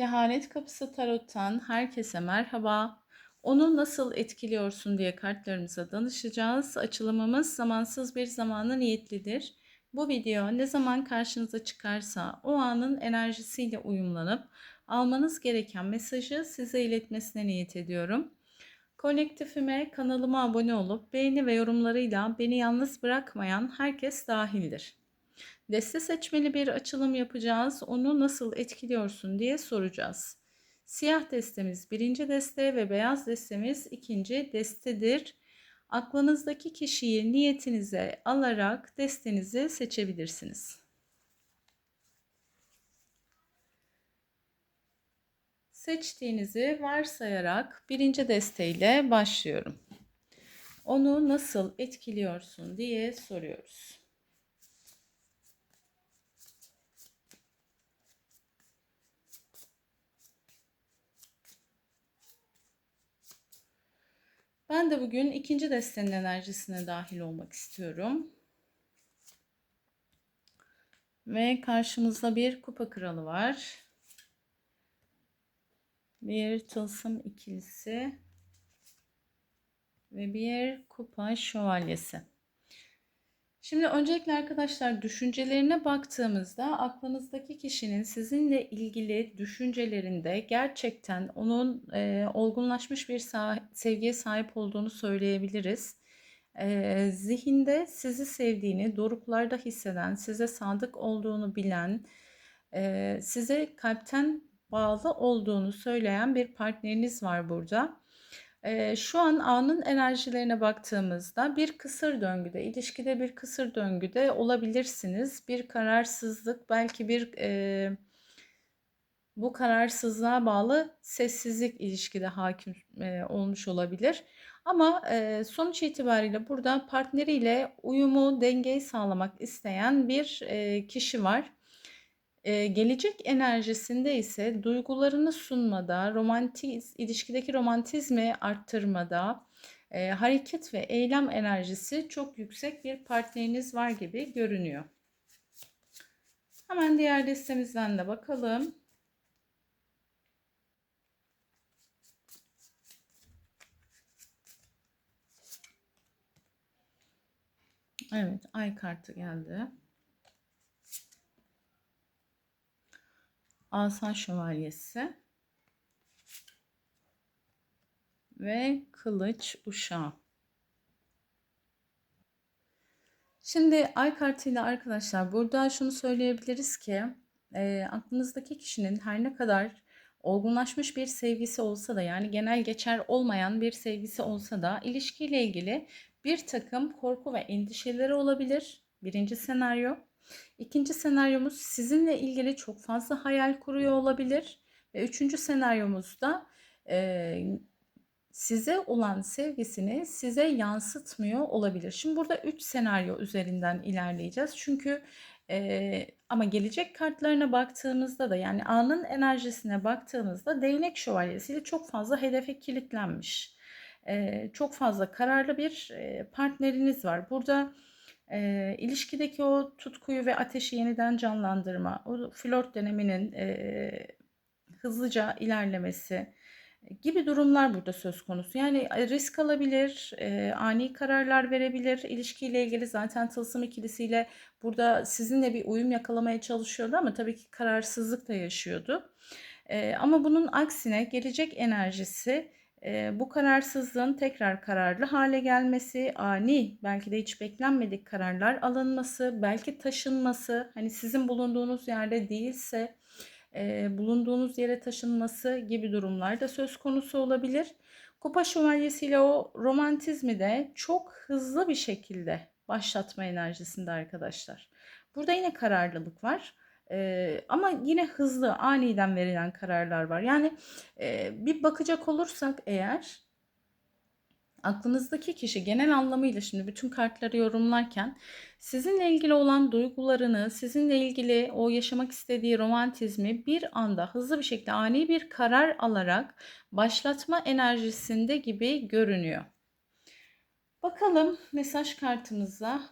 Kehanet Kapısı Tarot'tan herkese merhaba. Onu nasıl etkiliyorsun diye kartlarımıza danışacağız. Açılımımız zamansız bir zamana niyetlidir. Bu video ne zaman karşınıza çıkarsa o anın enerjisiyle uyumlanıp almanız gereken mesajı size iletmesine niyet ediyorum. Kolektifime kanalıma abone olup beğeni ve yorumlarıyla beni yalnız bırakmayan herkes dahildir. Deste seçmeli bir açılım yapacağız. Onu nasıl etkiliyorsun diye soracağız. Siyah destemiz birinci deste ve beyaz destemiz ikinci destedir. Aklınızdaki kişiyi niyetinize alarak destenizi seçebilirsiniz. Seçtiğinizi varsayarak birinci desteyle başlıyorum. Onu nasıl etkiliyorsun diye soruyoruz. Ben de bugün ikinci destenin enerjisine dahil olmak istiyorum. Ve karşımızda bir kupa kralı var. Bir tılsım ikilisi ve bir kupa şövalyesi. Şimdi öncelikle arkadaşlar düşüncelerine baktığımızda aklınızdaki kişinin sizinle ilgili düşüncelerinde gerçekten onun e, olgunlaşmış bir sah- sevgiye sahip olduğunu söyleyebiliriz. E, zihinde sizi sevdiğini, doruklarda hisseden, size sadık olduğunu bilen, e, size kalpten bağlı olduğunu söyleyen bir partneriniz var burada. Ee, şu an anın enerjilerine baktığımızda bir kısır döngüde, ilişkide bir kısır döngüde olabilirsiniz. Bir kararsızlık, belki bir e, bu kararsızlığa bağlı sessizlik ilişkide hakim e, olmuş olabilir. Ama e, sonuç itibariyle burada partneriyle uyumu, dengeyi sağlamak isteyen bir e, kişi var. Eee, gelecek enerjisinde ise duygularını sunmada, romantiz ilişkideki romantizmi arttırmada, eee, hareket ve eylem enerjisi çok yüksek bir partneriniz var gibi görünüyor. Hemen diğer destemizden de bakalım. Evet, ay kartı geldi. Asa Şövalyesi ve Kılıç Uşağı. Şimdi ay kartıyla arkadaşlar burada şunu söyleyebiliriz ki e, aklınızdaki kişinin her ne kadar olgunlaşmış bir sevgisi olsa da yani genel geçer olmayan bir sevgisi olsa da ilişkiyle ilgili bir takım korku ve endişeleri olabilir. Birinci senaryo. İkinci senaryomuz sizinle ilgili çok fazla hayal kuruyor olabilir. Ve üçüncü senaryomuzda e, size olan sevgisini size yansıtmıyor olabilir. Şimdi burada üç senaryo üzerinden ilerleyeceğiz. Çünkü e, ama gelecek kartlarına baktığımızda da yani anın enerjisine baktığımızda değnek şövalyesiyle çok fazla hedefe kilitlenmiş. E, çok fazla kararlı bir e, partneriniz var. Burada e, ilişkideki o tutkuyu ve ateşi yeniden canlandırma, o flört döneminin e, hızlıca ilerlemesi gibi durumlar burada söz konusu. Yani risk alabilir, e, ani kararlar verebilir. İlişkiyle ilgili zaten tılsım ikilisiyle burada sizinle bir uyum yakalamaya çalışıyordu ama tabii ki kararsızlık da yaşıyordu. E, ama bunun aksine gelecek enerjisi bu kararsızlığın tekrar kararlı hale gelmesi, ani belki de hiç beklenmedik kararlar alınması, belki taşınması, hani sizin bulunduğunuz yerde değilse bulunduğunuz yere taşınması gibi durumlar da söz konusu olabilir. Kupa şövalyesiyle o romantizmi de çok hızlı bir şekilde başlatma enerjisinde arkadaşlar. Burada yine kararlılık var. Ee, ama yine hızlı, aniden verilen kararlar var. Yani e, bir bakacak olursak eğer aklınızdaki kişi genel anlamıyla şimdi bütün kartları yorumlarken sizinle ilgili olan duygularını, sizinle ilgili o yaşamak istediği romantizmi bir anda hızlı bir şekilde ani bir karar alarak başlatma enerjisinde gibi görünüyor. Bakalım mesaj kartımıza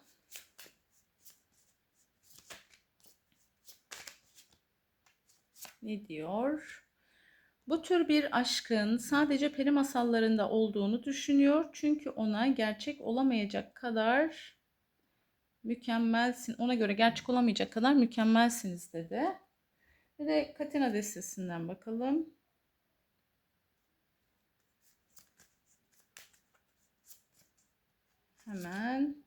ne diyor? Bu tür bir aşkın sadece peri masallarında olduğunu düşünüyor. Çünkü ona gerçek olamayacak kadar mükemmelsin. Ona göre gerçek olamayacak kadar mükemmelsiniz dedi. Bir de Katina destesinden bakalım. Hemen.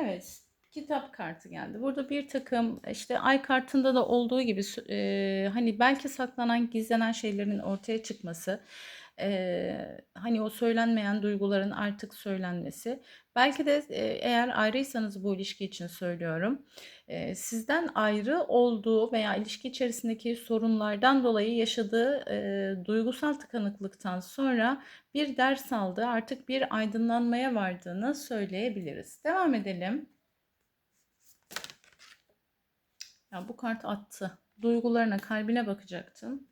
Evet. Kitap kartı geldi. Burada bir takım işte ay kartında da olduğu gibi e, hani belki saklanan gizlenen şeylerin ortaya çıkması e, hani o söylenmeyen duyguların artık söylenmesi belki de e, eğer ayrıysanız bu ilişki için söylüyorum e, sizden ayrı olduğu veya ilişki içerisindeki sorunlardan dolayı yaşadığı e, duygusal tıkanıklıktan sonra bir ders aldı artık bir aydınlanmaya vardığını söyleyebiliriz. Devam edelim. Ya bu kart attı. Duygularına, kalbine bakacaktın.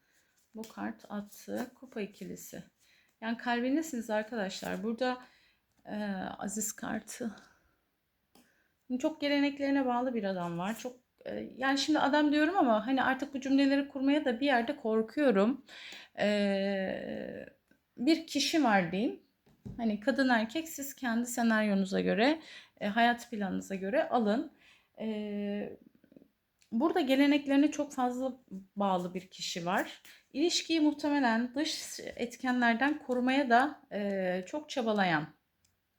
Bu kart attı. Kupa ikilisi. Yani kalbindesiniz arkadaşlar. Burada e, Aziz kartı. Çok geleneklerine bağlı bir adam var. Çok e, yani şimdi adam diyorum ama hani artık bu cümleleri kurmaya da bir yerde korkuyorum. E, bir kişi var diyeyim. Hani kadın erkek siz kendi senaryonuza göre, e, hayat planınıza göre alın. E, Burada geleneklerine çok fazla bağlı bir kişi var. İlişkiyi muhtemelen dış etkenlerden korumaya da e, çok çabalayan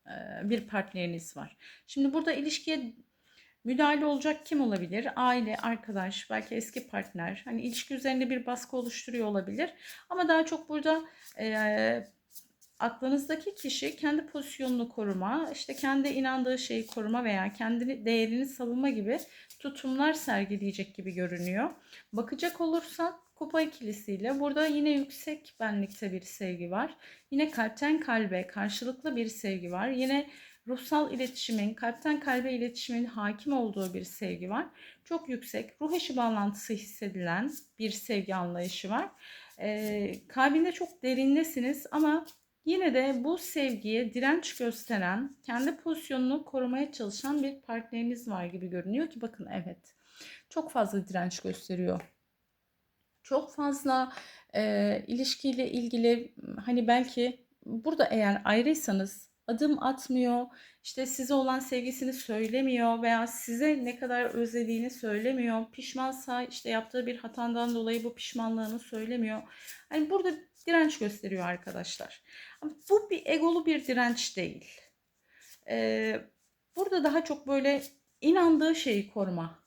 e, bir partneriniz var. Şimdi burada ilişkiye müdahale olacak kim olabilir? Aile, arkadaş, belki eski partner. Hani ilişki üzerinde bir baskı oluşturuyor olabilir. Ama daha çok burada e, aklınızdaki kişi kendi pozisyonunu koruma, işte kendi inandığı şeyi koruma veya kendi değerini savunma gibi tutumlar sergileyecek gibi görünüyor. Bakacak olursak kupa ikilisiyle burada yine yüksek benlikte bir sevgi var. Yine kalpten kalbe karşılıklı bir sevgi var. Yine ruhsal iletişimin, kalpten kalbe iletişimin hakim olduğu bir sevgi var. Çok yüksek ruh eşi bağlantısı hissedilen bir sevgi anlayışı var. Ee, kalbinde çok derinlesiniz ama Yine de bu sevgiye direnç gösteren, kendi pozisyonunu korumaya çalışan bir partneriniz var gibi görünüyor ki bakın evet. Çok fazla direnç gösteriyor. Çok fazla e, ilişkiyle ilgili hani belki burada eğer ayrıysanız adım atmıyor, işte size olan sevgisini söylemiyor veya size ne kadar özlediğini söylemiyor. Pişmansa işte yaptığı bir hatandan dolayı bu pişmanlığını söylemiyor. Hani burada direnç gösteriyor arkadaşlar. Ama bu bir egolu bir direnç değil. Ee, burada daha çok böyle inandığı şeyi koruma.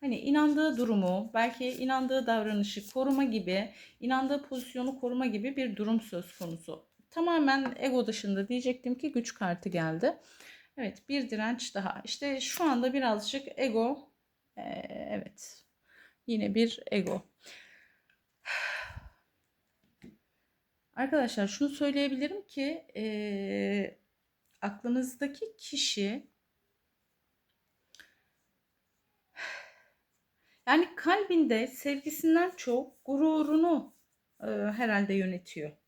Hani inandığı durumu, belki inandığı davranışı koruma gibi, inandığı pozisyonu koruma gibi bir durum söz konusu. Tamamen ego dışında diyecektim ki güç kartı geldi. Evet bir direnç daha. İşte şu anda birazcık ego. Ee, evet yine bir ego. Arkadaşlar şunu söyleyebilirim ki e, aklınızdaki kişi yani kalbinde sevgisinden çok gururunu e, herhalde yönetiyor.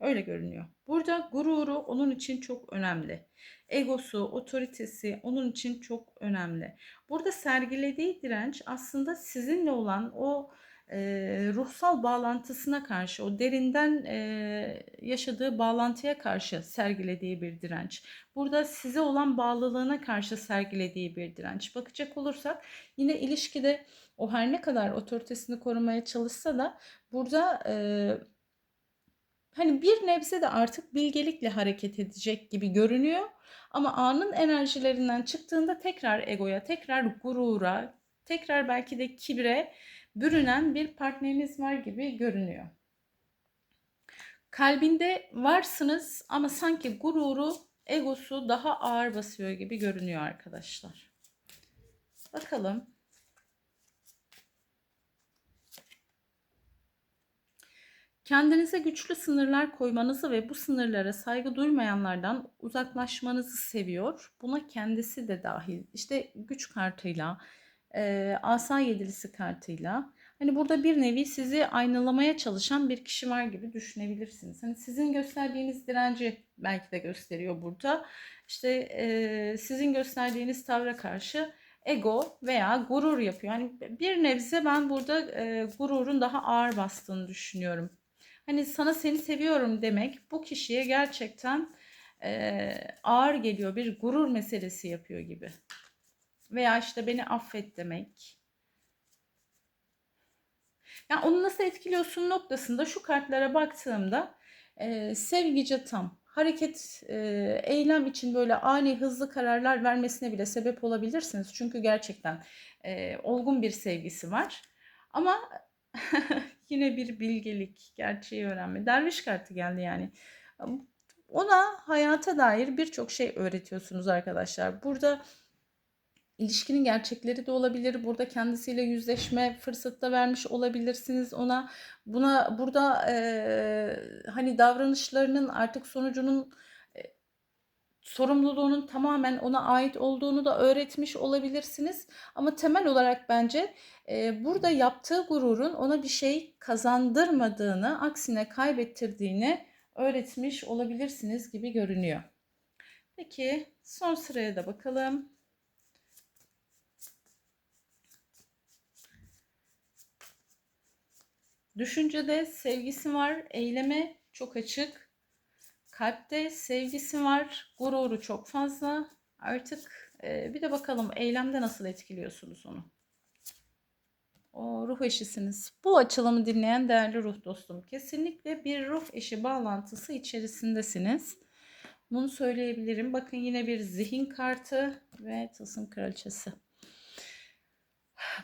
Öyle görünüyor. Burada gururu onun için çok önemli. Egosu, otoritesi onun için çok önemli. Burada sergilediği direnç aslında sizinle olan o e, ruhsal bağlantısına karşı, o derinden e, yaşadığı bağlantıya karşı sergilediği bir direnç. Burada size olan bağlılığına karşı sergilediği bir direnç. Bakacak olursak yine ilişkide o her ne kadar otoritesini korumaya çalışsa da burada e, hani bir nebze de artık bilgelikle hareket edecek gibi görünüyor. Ama anın enerjilerinden çıktığında tekrar egoya, tekrar gurura, tekrar belki de kibre bürünen bir partneriniz var gibi görünüyor. Kalbinde varsınız ama sanki gururu, egosu daha ağır basıyor gibi görünüyor arkadaşlar. Bakalım Kendinize güçlü sınırlar koymanızı ve bu sınırlara saygı duymayanlardan uzaklaşmanızı seviyor. Buna kendisi de dahil. İşte güç kartıyla, e, asa yedilisi kartıyla. Hani burada bir nevi sizi aynalamaya çalışan bir kişi var gibi düşünebilirsiniz. Hani sizin gösterdiğiniz direnci belki de gösteriyor burada. İşte e, sizin gösterdiğiniz tavra karşı ego veya gurur yapıyor. Yani bir nebze ben burada e, gururun daha ağır bastığını düşünüyorum. Hani sana seni seviyorum demek bu kişiye gerçekten e, ağır geliyor. Bir gurur meselesi yapıyor gibi. Veya işte beni affet demek. Yani onu nasıl etkiliyorsun noktasında şu kartlara baktığımda e, sevgice tam hareket, e, eylem için böyle ani hızlı kararlar vermesine bile sebep olabilirsiniz. Çünkü gerçekten e, olgun bir sevgisi var. Ama yine bir bilgelik, gerçeği öğrenme. Derviş kartı geldi yani. Ona hayata dair birçok şey öğretiyorsunuz arkadaşlar. Burada ilişkinin gerçekleri de olabilir. Burada kendisiyle yüzleşme fırsatı da vermiş olabilirsiniz ona. Buna burada e, hani davranışlarının artık sonucunun sorumluluğunun tamamen ona ait olduğunu da öğretmiş olabilirsiniz. Ama temel olarak bence e, burada yaptığı gururun ona bir şey kazandırmadığını, aksine kaybettirdiğini öğretmiş olabilirsiniz gibi görünüyor. Peki son sıraya da bakalım. Düşüncede sevgisi var, eyleme çok açık. Kalpte sevgisi var, gururu çok fazla. Artık e, bir de bakalım eylemde nasıl etkiliyorsunuz onu. O ruh eşisiniz. Bu açılımı dinleyen değerli ruh dostum. Kesinlikle bir ruh eşi bağlantısı içerisindesiniz. Bunu söyleyebilirim. Bakın yine bir zihin kartı ve tılsım kraliçesi.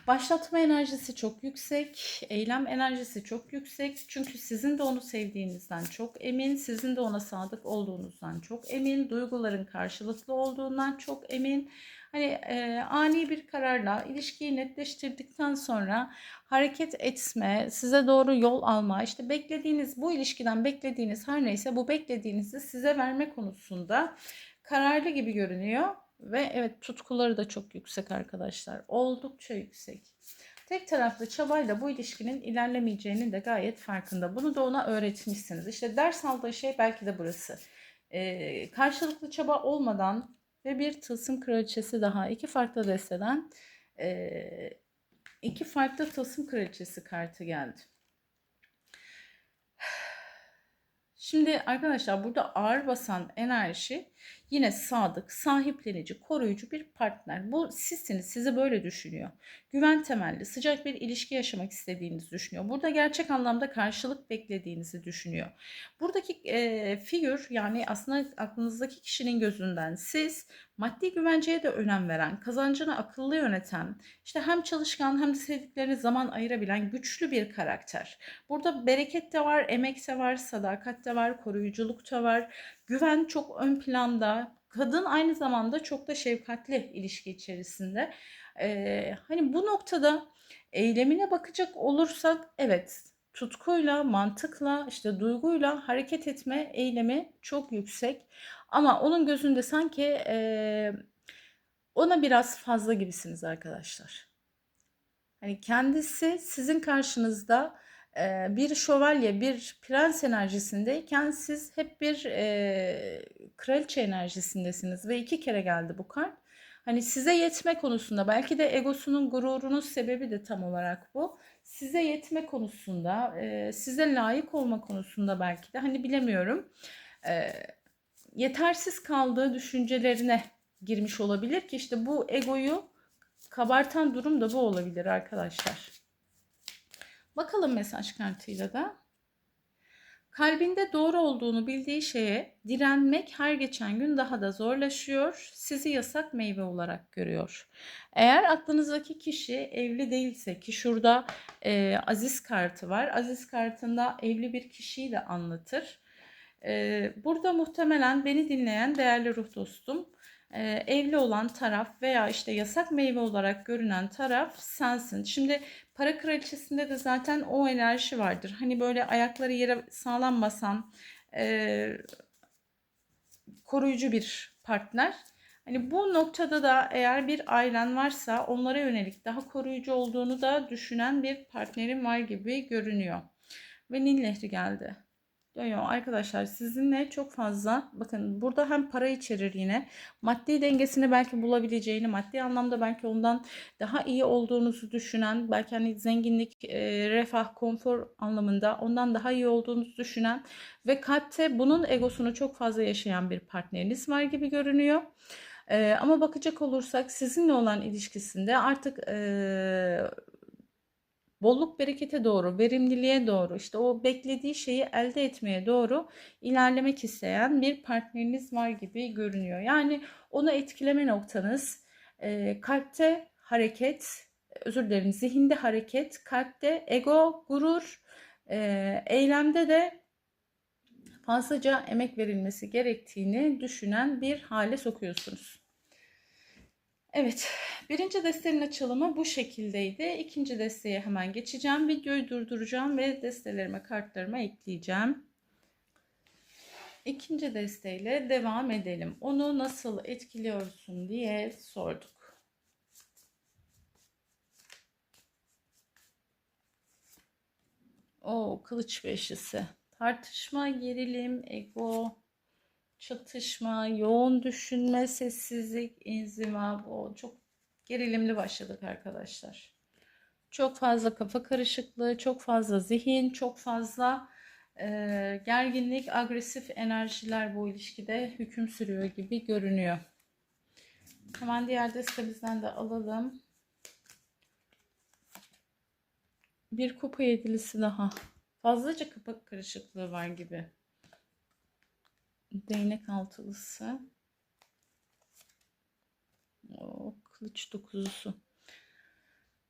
Başlatma enerjisi çok yüksek, eylem enerjisi çok yüksek. Çünkü sizin de onu sevdiğinizden çok emin, sizin de ona sadık olduğunuzdan çok emin, duyguların karşılıklı olduğundan çok emin. Hani e, ani bir kararla ilişkiyi netleştirdikten sonra hareket etme, size doğru yol alma, işte beklediğiniz bu ilişkiden beklediğiniz her neyse bu beklediğinizi size verme konusunda kararlı gibi görünüyor ve evet tutkuları da çok yüksek arkadaşlar. Oldukça yüksek. Tek taraflı çabayla bu ilişkinin ilerlemeyeceğinin de gayet farkında. Bunu da ona öğretmişsiniz. İşte ders aldığı şey belki de burası. Ee, karşılıklı çaba olmadan ve bir tılsım kraliçesi daha iki farklı desteden e, iki farklı tılsım kraliçesi kartı geldi. Şimdi arkadaşlar burada ağır basan enerji yine sadık, sahiplenici, koruyucu bir partner. Bu sizsiniz, sizi böyle düşünüyor. Güven temelli, sıcak bir ilişki yaşamak istediğinizi düşünüyor. Burada gerçek anlamda karşılık beklediğinizi düşünüyor. Buradaki e, figür yani aslında aklınızdaki kişinin gözünden siz maddi güvenceye de önem veren, kazancını akıllı yöneten, işte hem çalışkan hem de sevdiklerine zaman ayırabilen güçlü bir karakter. Burada bereket de var, emek de var, sadakat de var, koruyuculuk da var. Güven çok ön planda. Kadın aynı zamanda çok da şefkatli ilişki içerisinde. Ee, hani bu noktada eylemine bakacak olursak evet tutkuyla, mantıkla, işte duyguyla hareket etme eylemi çok yüksek. Ama onun gözünde sanki e, ona biraz fazla gibisiniz arkadaşlar. Hani kendisi sizin karşınızda bir şövalye, bir prens enerjisindeyken siz hep bir e, kraliçe enerjisindesiniz ve iki kere geldi bu kart. Hani size yetme konusunda belki de egosunun gururunun sebebi de tam olarak bu. Size yetme konusunda, e, size layık olma konusunda belki de hani bilemiyorum. E, yetersiz kaldığı düşüncelerine girmiş olabilir ki işte bu egoyu kabartan durum da bu olabilir arkadaşlar. Bakalım mesaj kartıyla da. Kalbinde doğru olduğunu bildiği şeye direnmek her geçen gün daha da zorlaşıyor. Sizi yasak meyve olarak görüyor. Eğer aklınızdaki kişi evli değilse ki şurada e, Aziz kartı var. Aziz kartında evli bir kişiyi de anlatır. E, burada muhtemelen beni dinleyen değerli ruh dostum e, evli olan taraf veya işte yasak meyve olarak görünen taraf sensin. Şimdi para kraliçesinde de zaten o enerji vardır. Hani böyle ayakları yere sağlam basan e, koruyucu bir partner. Hani bu noktada da eğer bir ailen varsa onlara yönelik daha koruyucu olduğunu da düşünen bir partnerin var gibi görünüyor. Ve Nil Nehri geldi. Dönüyor arkadaşlar sizinle çok fazla bakın burada hem para içerir yine maddi dengesini belki bulabileceğini maddi anlamda belki ondan daha iyi olduğunuzu düşünen belki hani zenginlik e, refah konfor anlamında ondan daha iyi olduğunuzu düşünen ve kalpte bunun egosunu çok fazla yaşayan bir partneriniz var gibi görünüyor. E, ama bakacak olursak sizinle olan ilişkisinde artık e, bolluk berekete doğru, verimliliğe doğru, işte o beklediği şeyi elde etmeye doğru ilerlemek isteyen bir partneriniz var gibi görünüyor. Yani onu etkileme noktanız e, kalpte hareket, özür dilerim zihinde hareket, kalpte ego, gurur, e, eylemde de fazlaca emek verilmesi gerektiğini düşünen bir hale sokuyorsunuz. Evet, birinci destenin açılımı bu şekildeydi. İkinci desteğe hemen geçeceğim. Videoyu durduracağım ve destelerime, kartlarıma ekleyeceğim. İkinci desteğiyle devam edelim. Onu nasıl etkiliyorsun diye sorduk. O kılıç beşlisi. Tartışma, gerilim, ego, çatışma, yoğun düşünme, sessizlik, inziva. O çok gerilimli başladık arkadaşlar. Çok fazla kafa karışıklığı, çok fazla zihin, çok fazla e, gerginlik, agresif enerjiler bu ilişkide hüküm sürüyor gibi görünüyor. Hemen diğer destemizden de alalım. Bir kupa yedilisi daha. Fazlaca kafa karışıklığı var gibi değnek altılısı. O kılıç dokuzusu.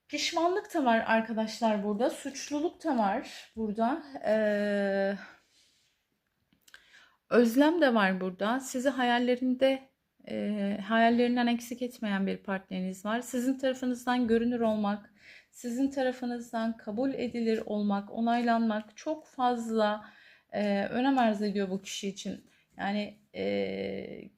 Pişmanlık da var arkadaşlar burada. Suçluluk da var burada. Ee, özlem de var burada. Sizi hayallerinde e, hayallerinden eksik etmeyen bir partneriniz var. Sizin tarafınızdan görünür olmak, sizin tarafınızdan kabul edilir olmak, onaylanmak çok fazla e, önem arz ediyor bu kişi için. Yani e,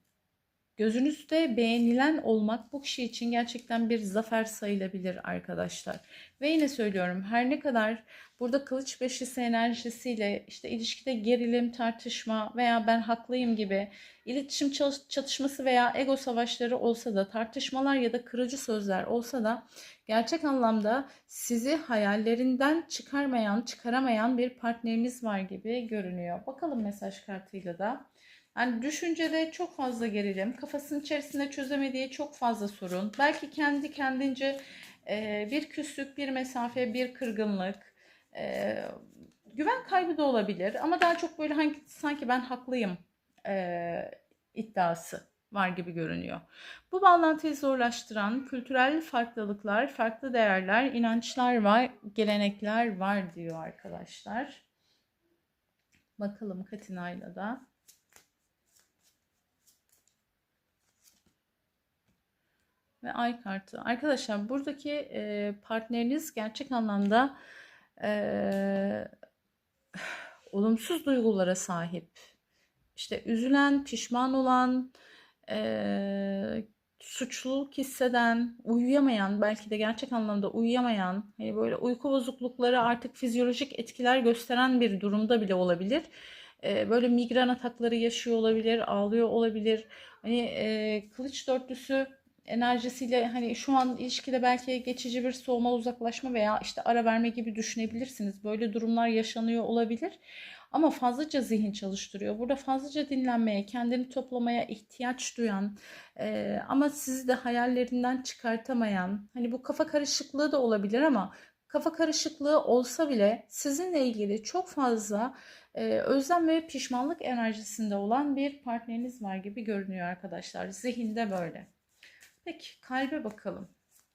gözünüzde beğenilen olmak bu kişi için gerçekten bir zafer sayılabilir arkadaşlar. Ve yine söylüyorum her ne kadar burada kılıç beşlisi enerjisiyle işte ilişkide gerilim, tartışma veya ben haklıyım gibi iletişim çatışması veya ego savaşları olsa da tartışmalar ya da kırıcı sözler olsa da gerçek anlamda sizi hayallerinden çıkarmayan, çıkaramayan bir partneriniz var gibi görünüyor. Bakalım mesaj kartıyla da. Yani düşüncede çok fazla gerilim, kafasının içerisinde çözemediği çok fazla sorun, belki kendi kendince e, bir küslük, bir mesafe, bir kırgınlık, e, güven kaybı da olabilir ama daha çok böyle hangi, sanki ben haklıyım e, iddiası var gibi görünüyor. Bu bağlantıyı zorlaştıran kültürel farklılıklar, farklı değerler, inançlar var, gelenekler var diyor arkadaşlar. Bakalım Katina'yla da. Ve ay kartı. Arkadaşlar buradaki e, partneriniz gerçek anlamda e, olumsuz duygulara sahip. İşte üzülen, pişman olan, e, suçluluk hisseden, uyuyamayan, belki de gerçek anlamda uyuyamayan, hani böyle uyku bozuklukları artık fizyolojik etkiler gösteren bir durumda bile olabilir. E, böyle migren atakları yaşıyor olabilir, ağlıyor olabilir. Hani e, kılıç dörtlüsü enerjisiyle hani şu an ilişkide belki geçici bir soğuma uzaklaşma veya işte ara verme gibi düşünebilirsiniz. Böyle durumlar yaşanıyor olabilir. Ama fazlaca zihin çalıştırıyor. Burada fazlaca dinlenmeye, kendini toplamaya ihtiyaç duyan e, ama sizi de hayallerinden çıkartamayan, hani bu kafa karışıklığı da olabilir ama kafa karışıklığı olsa bile sizinle ilgili çok fazla e, özlem ve pişmanlık enerjisinde olan bir partneriniz var gibi görünüyor arkadaşlar. Zihinde böyle. Peki kalbe bakalım.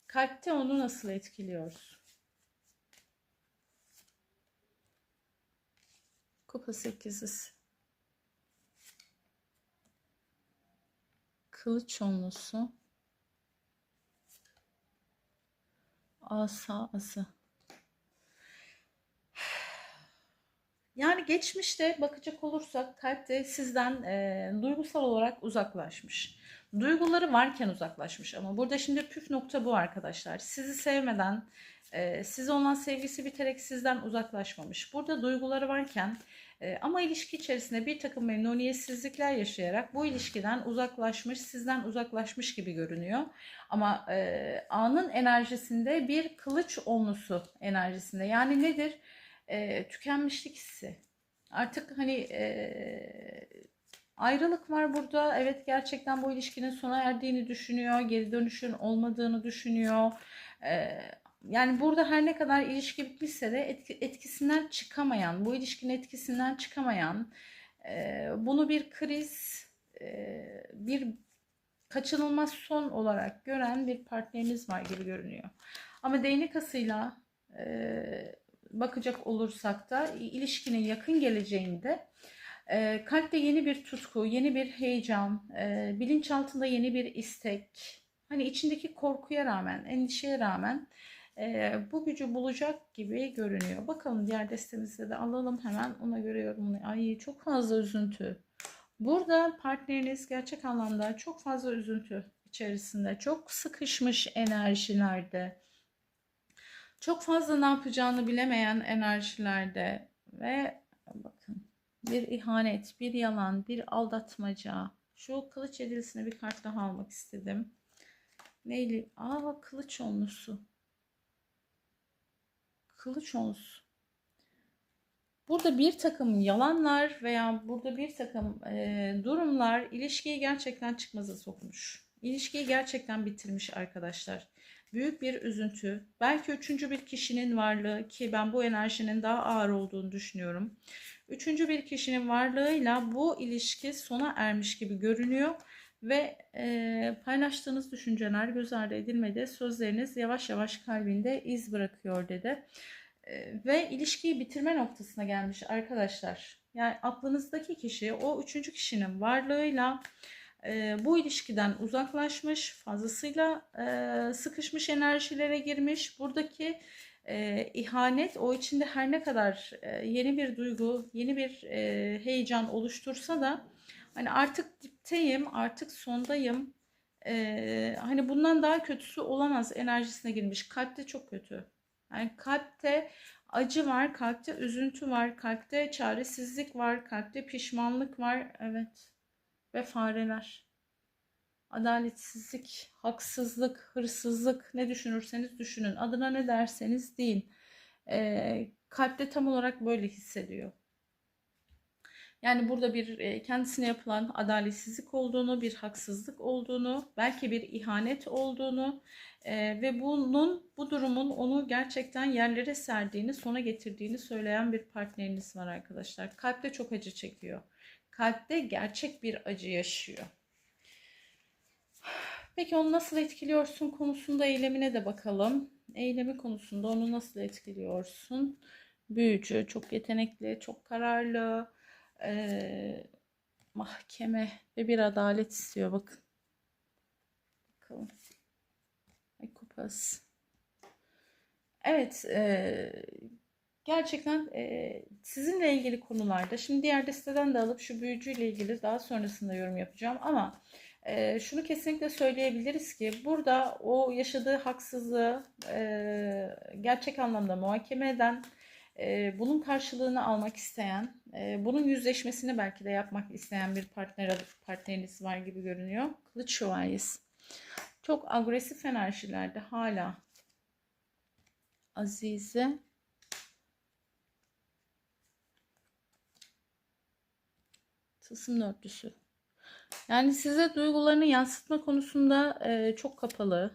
Kalpte onu nasıl etkiliyoruz? Kupa sekizisi. Kılıç onlusu. Asa ası. Yani geçmişte bakacak olursak kalpte sizden e, duygusal olarak uzaklaşmış. Duyguları varken uzaklaşmış ama burada şimdi püf nokta bu arkadaşlar. Sizi sevmeden e, size olan sevgisi biterek sizden uzaklaşmamış. Burada duyguları varken e, ama ilişki içerisinde bir takım memnuniyetsizlikler yaşayarak bu ilişkiden uzaklaşmış, sizden uzaklaşmış gibi görünüyor. Ama e, anın enerjisinde bir kılıç onlusu enerjisinde. Yani nedir? E, tükenmişlik hissi. Artık hani e, ayrılık var burada. Evet gerçekten bu ilişkinin sona erdiğini düşünüyor. Geri dönüşün olmadığını düşünüyor. E, yani burada her ne kadar ilişki bitmişse de etki, etkisinden çıkamayan, bu ilişkinin etkisinden çıkamayan, e, bunu bir kriz, e, bir kaçınılmaz son olarak gören bir partneriniz var gibi görünüyor. Ama değnek asıyla e, bakacak olursak da ilişkinin yakın geleceğinde e, kalpte yeni bir tutku, yeni bir heyecan, e, bilinçaltında yeni bir istek, hani içindeki korkuya rağmen, endişeye rağmen e, bu gücü bulacak gibi görünüyor. Bakalım diğer destemizde de alalım hemen ona göre yorumlayalım. Ay çok fazla üzüntü. Burada partneriniz gerçek anlamda çok fazla üzüntü içerisinde, çok sıkışmış enerjilerde, çok fazla ne yapacağını bilemeyen enerjilerde ve bir ihanet, bir yalan, bir aldatmaca. Şu kılıç edilisine bir kart daha almak istedim. Neyli? Aa kılıç onlusu. Kılıç onlusu. Burada bir takım yalanlar veya burada bir takım e, durumlar ilişkiyi gerçekten çıkmaza sokmuş. İlişkiyi gerçekten bitirmiş arkadaşlar. Büyük bir üzüntü. Belki üçüncü bir kişinin varlığı ki ben bu enerjinin daha ağır olduğunu düşünüyorum. Üçüncü bir kişinin varlığıyla bu ilişki sona ermiş gibi görünüyor ve e, paylaştığınız düşünceler göz ardı edilmedi. Sözleriniz yavaş yavaş kalbinde iz bırakıyor dedi. E, ve ilişkiyi bitirme noktasına gelmiş arkadaşlar. Yani aklınızdaki kişi o üçüncü kişinin varlığıyla e, bu ilişkiden uzaklaşmış, fazlasıyla e, sıkışmış enerjilere girmiş. Buradaki e, ihanet o içinde her ne kadar e, yeni bir duygu, yeni bir e, heyecan oluştursa da hani artık dipteyim, artık sondayım. E, hani bundan daha kötüsü olamaz enerjisine girmiş. Kalpte çok kötü. Yani kalpte acı var, kalpte üzüntü var, kalpte çaresizlik var, kalpte pişmanlık var. Evet. Ve fareler. Adaletsizlik, haksızlık, hırsızlık ne düşünürseniz düşünün. Adına ne derseniz deyin. E, kalpte tam olarak böyle hissediyor. Yani burada bir e, kendisine yapılan adaletsizlik olduğunu, bir haksızlık olduğunu, belki bir ihanet olduğunu e, ve bunun bu durumun onu gerçekten yerlere serdiğini, sona getirdiğini söyleyen bir partneriniz var arkadaşlar. Kalpte çok acı çekiyor. Kalpte gerçek bir acı yaşıyor. Peki onu nasıl etkiliyorsun konusunda eylemine de bakalım. Eylemi konusunda onu nasıl etkiliyorsun? Büyücü, çok yetenekli, çok kararlı, e, mahkeme ve bir adalet istiyor. Bakın. Bakalım. Ay kupası. Evet. E, gerçekten e, sizinle ilgili konularda şimdi diğer desteden de alıp şu büyücüyle ilgili daha sonrasında yorum yapacağım ama e, şunu kesinlikle söyleyebiliriz ki burada o yaşadığı haksızlığı e, gerçek anlamda muhakeme eden e, bunun karşılığını almak isteyen, e, bunun yüzleşmesini belki de yapmak isteyen bir partner partneriniz var gibi görünüyor. Kılıç şövalyesi. Çok agresif enerjilerde hala Azize Tılsım dörtlüsü. Yani size duygularını yansıtma konusunda e, çok kapalı.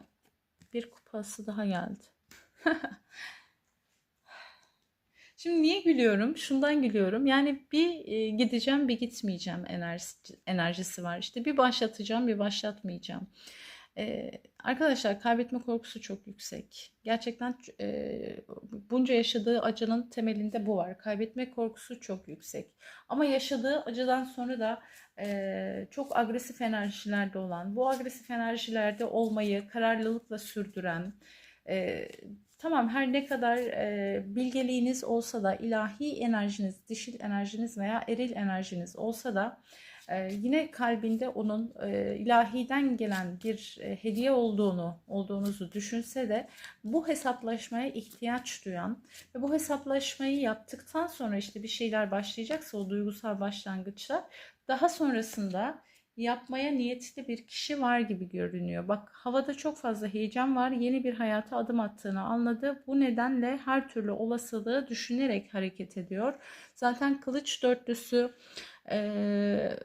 Bir kupası daha geldi. Şimdi niye gülüyorum? Şundan gülüyorum. Yani bir e, gideceğim bir gitmeyeceğim enerjisi, enerjisi var. İşte bir başlatacağım bir başlatmayacağım. Ee, arkadaşlar kaybetme korkusu çok yüksek. Gerçekten e, bunca yaşadığı acının temelinde bu var. Kaybetme korkusu çok yüksek. Ama yaşadığı acıdan sonra da e, çok agresif enerjilerde olan, bu agresif enerjilerde olmayı kararlılıkla sürdüren, e, tamam her ne kadar e, bilgeliğiniz olsa da ilahi enerjiniz, dişil enerjiniz veya eril enerjiniz olsa da Ee, yine kalbinde onun e, ilahiden gelen bir e, hediye olduğunu olduğunuzu düşünse de bu hesaplaşmaya ihtiyaç duyan ve bu hesaplaşmayı yaptıktan sonra işte bir şeyler başlayacaksa o duygusal başlangıçlar daha sonrasında yapmaya niyetli bir kişi var gibi görünüyor. Bak havada çok fazla heyecan var. Yeni bir hayata adım attığını anladı. Bu nedenle her türlü olasılığı düşünerek hareket ediyor. Zaten kılıç dörtlüsü eee,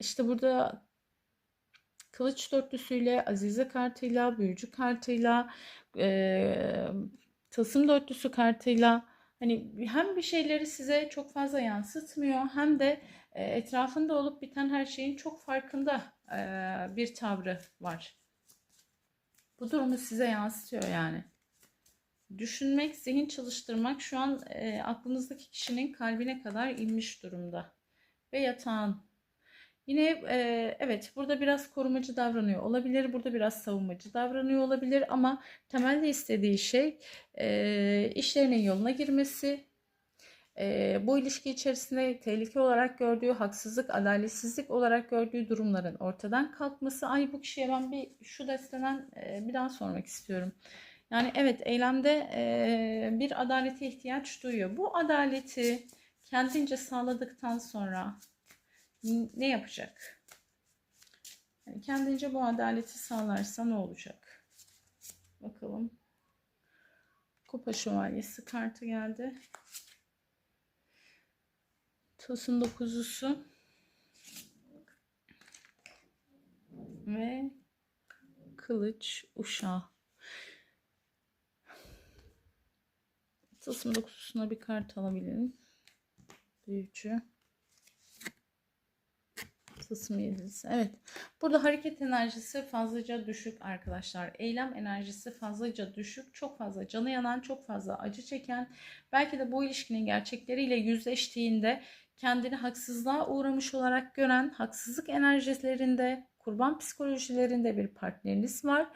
işte burada kılıç dörtlüsüyle, Azize kartıyla, büyücü kartıyla, eee tılsım dörtlüsü kartıyla hani hem bir şeyleri size çok fazla yansıtmıyor hem de e, etrafında olup biten her şeyin çok farkında e, bir tavrı var. Bu durumu size yansıtıyor yani. Düşünmek, zihin çalıştırmak şu an e, aklınızdaki kişinin kalbine kadar inmiş durumda. Ve yatağın. Yine e, evet burada biraz korumacı davranıyor olabilir. Burada biraz savunmacı davranıyor olabilir. Ama temelde istediği şey e, işlerinin yoluna girmesi, e, bu ilişki içerisinde tehlike olarak gördüğü, haksızlık, adaletsizlik olarak gördüğü durumların ortadan kalkması. Ay bu kişiye ben bir şu desteden e, bir daha sormak istiyorum. Yani evet eylemde e, bir adalete ihtiyaç duyuyor. Bu adaleti kendince sağladıktan sonra ne yapacak? Yani kendince bu adaleti sağlarsa ne olacak? Bakalım. Kupa şövalyesi kartı geldi. Tosun dokuzusu ve kılıç uşağı. Tılsım dokuzusuna bir kart alabilirim. Büyücü. Tılsım yedilisi. Evet. Burada hareket enerjisi fazlaca düşük arkadaşlar. Eylem enerjisi fazlaca düşük. Çok fazla canı yanan, çok fazla acı çeken. Belki de bu ilişkinin gerçekleriyle yüzleştiğinde kendini haksızlığa uğramış olarak gören, haksızlık enerjilerinde, kurban psikolojilerinde bir partneriniz var.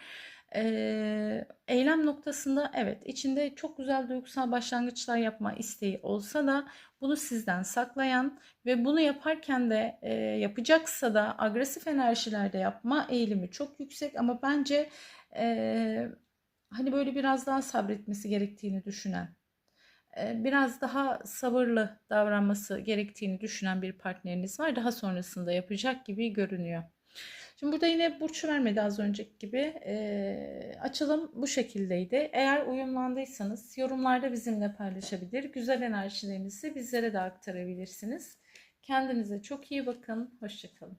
Eylem noktasında evet içinde çok güzel duygusal başlangıçlar yapma isteği olsa da bunu sizden saklayan ve bunu yaparken de e, yapacaksa da agresif enerjilerde yapma eğilimi çok yüksek ama bence e, hani böyle biraz daha sabretmesi gerektiğini düşünen biraz daha sabırlı davranması gerektiğini düşünen bir partneriniz var. Daha sonrasında yapacak gibi görünüyor. Şimdi burada yine burç vermedi az önceki gibi. E, açılım bu şekildeydi. Eğer uyumlandıysanız yorumlarda bizimle paylaşabilir. Güzel enerjilerinizi bizlere de aktarabilirsiniz. Kendinize çok iyi bakın. Hoşçakalın.